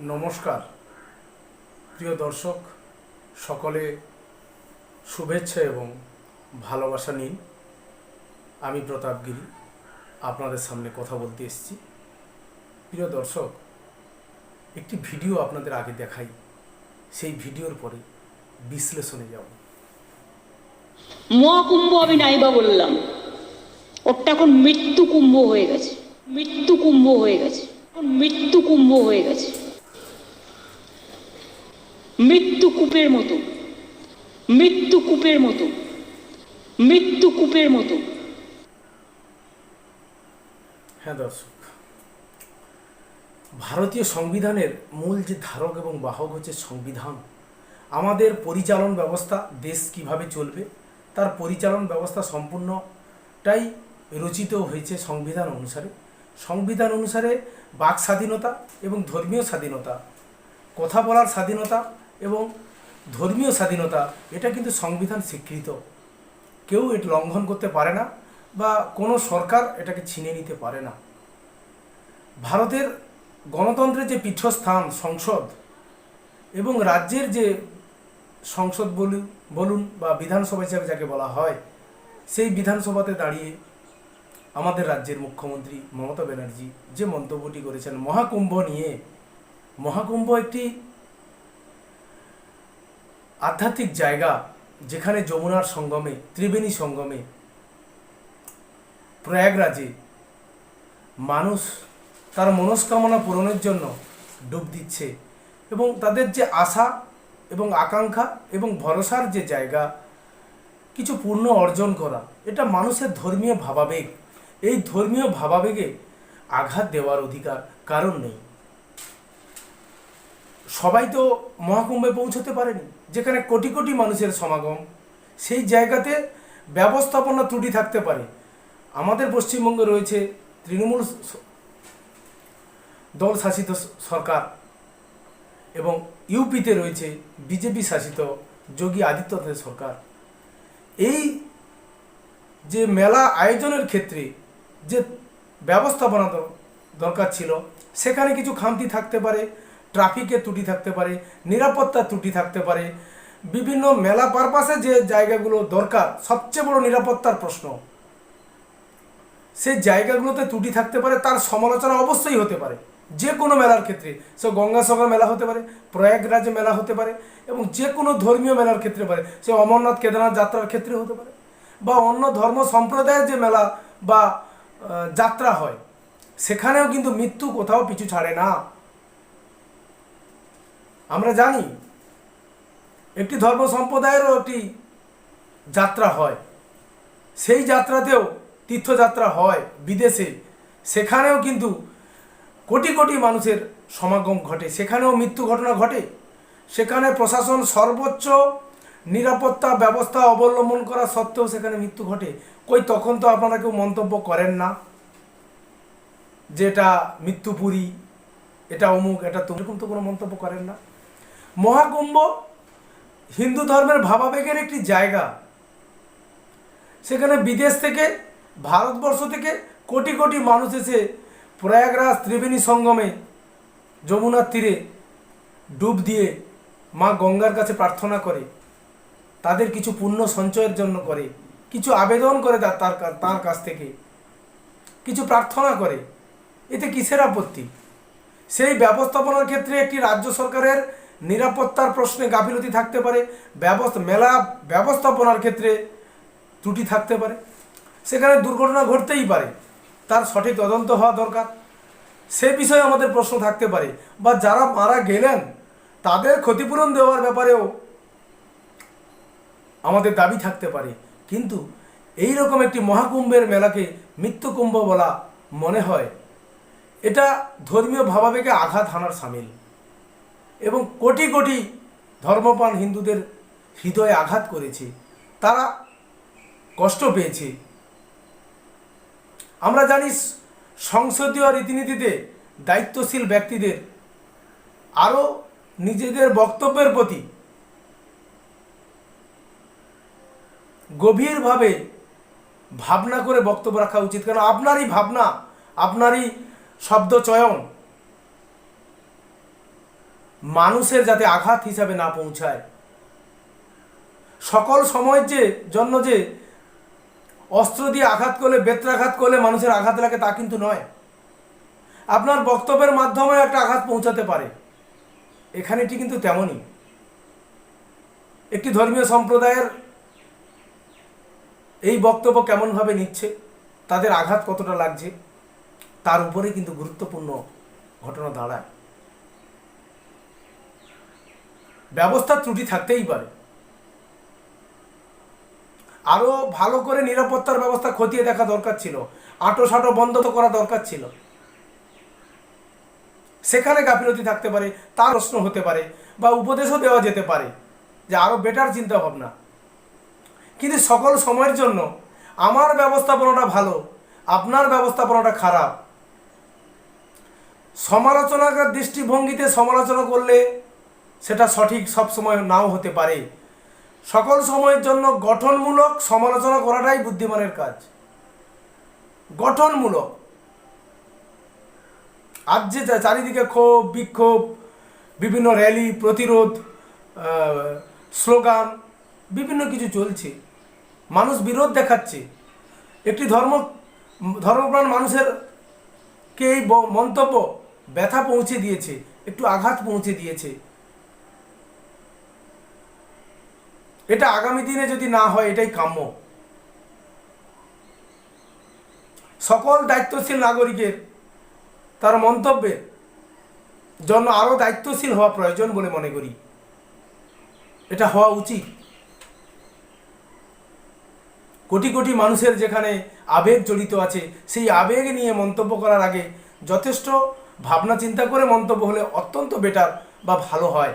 নমস্কার। প্রিয় দর্শক, সকলে শুভেচ্ছা এবং ভালোবাসা নিন। আমি প্রতাপগিরি আপনাদের সামনে কথা বলতে এসেছি। প্রিয় দর্শক, একটি ভিডিও আপনাদের আগে দেখাই। সেই ভিডিওর পরে বিশ্লেষণে যাব। মহাকুম্ভ আমি নাইবা বললাম। ওরটা এখন মৃত্যু কুম্ভ হয়ে গেছে। মৃত্যু কুম্ভ হয়ে গেছে। মৃত্যু কুম্ভ হয়ে গেছে। মৃত্যু কূপের মতো। মৃত্যু কূপের মতো। মৃত্যু কূপের মতো। হ্যাঁ দর্শক, ভারতীয় সংবিধানের মূল যে ধারক এবং বাহক হচ্ছে সংবিধান। আমাদের পরিচালন ব্যবস্থা দেশ কীভাবে চলবে, তার পরিচালন ব্যবস্থা সম্পূর্ণটাই রচিত হয়েছে সংবিধান অনুসারে। সংবিধান অনুসারে বাক স্বাধীনতা এবং ধর্মীয় স্বাধীনতা, কথা বলার স্বাধীনতা এবং ধর্মীয় স্বাধীনতা, এটা কিন্তু সংবিধান স্বীকৃত। কেউ এটা লঙ্ঘন করতে পারে না বা কোনো সরকার এটাকে ছিনে নিতে পারে না। ভারতের গণতন্ত্রের যে পীঠস্থান, সংসদ এবং রাজ্যের যে সংসদ বলুন বলুন বা বিধানসভা হিসাবে যাকে বলা হয়, সেই বিধানসভাতে দাঁড়িয়ে আমাদের রাজ্যের মুখ্যমন্ত্রী মমতা ব্যানার্জি যে মন্তব্যটি করেছেন মহাকুম্ভ নিয়ে, মহাকুম্ভ একটি আধ্যাত্মিক জায়গা যেখানে যমুনার সঙ্গমে, ত্রিবেণী সঙ্গমে, প্রয়াগরাজে মানুষ তার মনস্কামনা পূরণের জন্য ডুব দিচ্ছে এবং তাদের যে আশা এবং আকাঙ্ক্ষা এবং ভরসার যে জায়গা, কিছু পূর্ণ অর্জন করা, এটা মানুষের ধর্মীয় ভাবাবেগ। এই ধর্মীয় ভাবাবেগে আঘাত দেওয়ার অধিকার কারণ নেই। সবাই তো মহাকুম্ভে পৌঁছতে পারেনি। যেখানে কোটি কোটি মানুষের সমাগম, সেই জায়গাতে ব্যবস্থাপনা ত্রুটি থাকতে পারে। আমাদের পশ্চিমবঙ্গে রয়েছে তৃণমূল দল শাসিত সরকার এবং ইউপিতে রয়েছে বিজেপি শাসিত যোগী আদিত্যনাথের সরকার। এই যে মেলা আয়োজনের ক্ষেত্রে যে ব্যবস্থাপনা দরকার ছিল, সেখানে কিছু খামতি থাকতে পারে। ট্রাফিকের ত্রুটি থাকতে পারে, নিরাপত্তার ত্রুটি থাকতে পারে। বিভিন্ন মেলা পারপাসে যে জায়গাগুলো দরকার, সবচেয়ে বড় নিরাপত্তার প্রশ্ন। সেই জায়গাগুলোতে ত্রুটি থাকতে পারে, তার সমালোচনা অবশ্যই হতে পারে। যে কোনো মেলার ক্ষেত্রে, সে গঙ্গাসাগর মেলা হতে পারে, প্রয়াগরাজ মেলা হতে পারে, এবং যে কোনো ধর্মীয় মেলার ক্ষেত্রে পারে, সে অমরনাথ কেদারনাথ যাত্রার ক্ষেত্রে হতে পারে, বা অন্য ধর্ম সম্প্রদায়ের যে মেলা বা যাত্রা হয়, সেখানেও কিন্তু মৃত্যু কোথাও পিছু ছাড়ে না। আমরা জানি একটি ধর্ম সম্প্রদায়েরও একটি যাত্রা হয়। সেই যাত্রাতেও তীর্থযাত্রা হয় বিদেশে। সেখানেও কিন্তু কোটি কোটি মানুষের সমাগম ঘটে। সেখানেও মৃত্যু ঘটনা ঘটে। সেখানে প্রশাসন সর্বোচ্চ নিরাপত্তা ব্যবস্থা অবলম্বন করা সত্ত্বেও সেখানে মৃত্যু ঘটে। কই, তখন তো আপনারা কেউ মন্তব্য করেন না যে এটা মৃত্যুপুরী, এটা অমুক, এটা তো এরকম তো কোনো মন্তব্য করেন না। মহাকুম্ভ হিন্দু ধর্মের ভাবাবেগের একটি জায়গা। সেখানে বিদেশ থেকে, ভারতবর্ষ থেকে কোটি কোটি মানুষ এসে প্রয়াগরাজ ত্রিবেণী সঙ্গমে যমুনার তীরে ডুব দিয়ে মা গঙ্গার কাছে প্রার্থনা করে। তাদের কিছু পুণ্য সঞ্চয়ের জন্য করে, কিছু আবেদন করে তার তার কাছ থেকে, কিছু প্রার্থনা করে। এতে কিসের আপত্তি? সেই ব্যবস্থাপনার ক্ষেত্রে একটি রাজ্য সরকারের নিরাপত্তার প্রশ্নে গাফিলতি থাকতে পারে, ব্যবস্থা, মেলা ব্যবস্থাপনার ক্ষেত্রে ত্রুটি থাকতে পারে। সেখানে দুর্ঘটনা ঘটতেই পারে, তার সঠিক তদন্ত হওয়া দরকার। সে বিষয়ে আমাদের প্রশ্ন থাকতে পারে, বা যারা মারা গেলেন, তাদের ক্ষতিপূরণ দেওয়ার ব্যাপারেও আমাদের দাবি থাকতে পারে। কিন্তু এই রকম একটি মহাকুম্ভের মেলাকে মৃত্যুকুম্ভ বলা মনে হয়, এটা ধর্মীয় ভাবাবেগে আঘাত হানার সামিল। এবং কোটি কোটি ধর্মপ্রাণ হিন্দুদের হৃদয়ে আঘাত করেছে। তারা কষ্ট পেয়েছে। আমরা জানি সংসদীয় রীতিনীতিতে দায়িত্বশীল ব্যক্তিদের আরও নিজেদের বক্তব্যের প্রতি গভীরভাবে ভাবনা করে বক্তব্য রাখা উচিত। কারণ আপনারই ভাবনা, আপনারই শব্দ চয়ন মানুষের যাতে আঘাত হিসাবে না পৌঁছায়। সকল সময়ের যে জন্য যে অস্ত্র দিয়ে আঘাত করলে, বেত্রাঘাত করলে মানুষের আঘাত লাগে তা কিন্তু নয়। আপনার বক্তব্যের মাধ্যমে একটা আঘাত পৌঁছাতে পারে। এখানে এটি কিন্তু তেমনই। একটি ধর্মীয় সম্প্রদায়ের এই বক্তব্য কেমনভাবে নিচ্ছে, তাদের আঘাত কতটা লাগছে, তার উপরে কিন্তু গুরুত্বপূর্ণ ঘটনা দাঁড়ায়। ব্যবস্থার ত্রুটি থাকতেই পারে। আরও ভালো করে নিরাপত্তার ব্যবস্থা খতিয়ে দেখা দরকার ছিল। আটো সাটো বন্ধ করা দরকার ছিল। সেখানে গাফিলতি থাকতে পারে, তার প্রশ্ন হতে পারে বা উপদেশও দেওয়া যেতে পারে যে আরও বেটার চিন্তা ভাবনা কিন্তু সকল সময়ের জন্য আমার ব্যবস্থাপনাটা ভালো, আপনার ব্যবস্থাপনাটা খারাপ। সমালোচনার দৃষ্টিভঙ্গিতে সমালোচনা করলে সেটা সঠিক সব সময় নাও হতে পারে। সকল সময়ের জন্য গঠনমূলক সমালোচনা করাটাই বুদ্ধিমানের কাজ। গঠনমূলক। আজ যে চারিদিকে ক্ষোভ, বিক্ষোভ, বিভিন্ন র্যালি, প্রতিরোধ স্লোগান, বিভিন্ন কিছু চলছে। মানুষ বিরোধ দেখাচ্ছে। একটি ধর্ম, ধর্মপ্রাণ মানুষের কে এই মন্তব্য ব্যথা পৌঁছে দিয়েছে, একটু আঘাত পৌঁছে দিয়েছে। এটা আগামী দিনে যদি না হয়, এটাই কাম্য। সকল দায়িত্বশীল নাগরিকের তার মন্তব্যের জন্য আরও দায়িত্বশীল হওয়া প্রয়োজন বলে মনে করি। এটা হওয়া উচিত। কোটি কোটি মানুষের যেখানে আবেগ জড়িত আছে, সেই আবেগ নিয়ে মন্তব্য করার আগে যথেষ্ট ভাবনা চিন্তা করে মন্তব্য হলে অত্যন্ত বেটার বা ভালো হয়।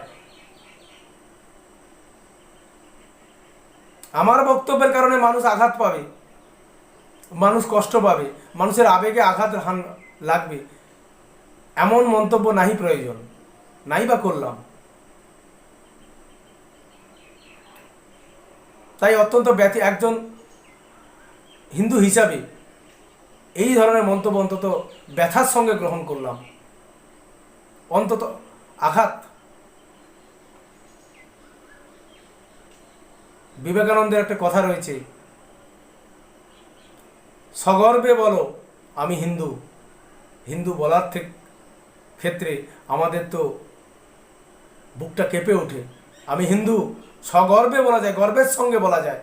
আমার বক্তব্যের কারণে মানুষ আঘাত পাবে, মানুষ কষ্ট পাবে, মানুষের আবেগে আঘাত লাগবে। এমন মন্তব্য নাহি প্রয়োজন নাই বা করলাম। তাই অত্যন্ত ব্যথি একজন হিন্দু হিসাবে এই ধরনের মন্তব্য অন্তত ব্যথার সঙ্গে গ্রহণ করলাম। অন্তত আঘাত বিবেকানন্দের একটা কথা রয়েছে। সগর্বে বলো, আমি হিন্দু। হিন্দু বলার ক্ষেত্রে আমাদের তো বুকটা কেঁপে ওঠে। আমি হিন্দু, সগর্বে বলা যায়, গর্বের সঙ্গে বলা যায়।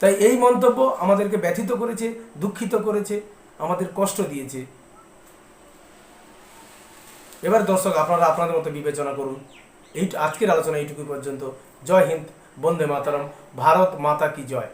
তাই এই মন্তব্য আমাদেরকে ব্যথিত করেছে, দুঃখিত করেছে, আমাদের কষ্ট দিয়েছে। এবার দর্শক, আপনারা আপনাদের মতো বিবেচনা করুন। এই আজকের আলোচনা এইটুকু পর্যন্ত। জয় হিন্দ বন্দে মাতারম ভারত মাতা কি জয়।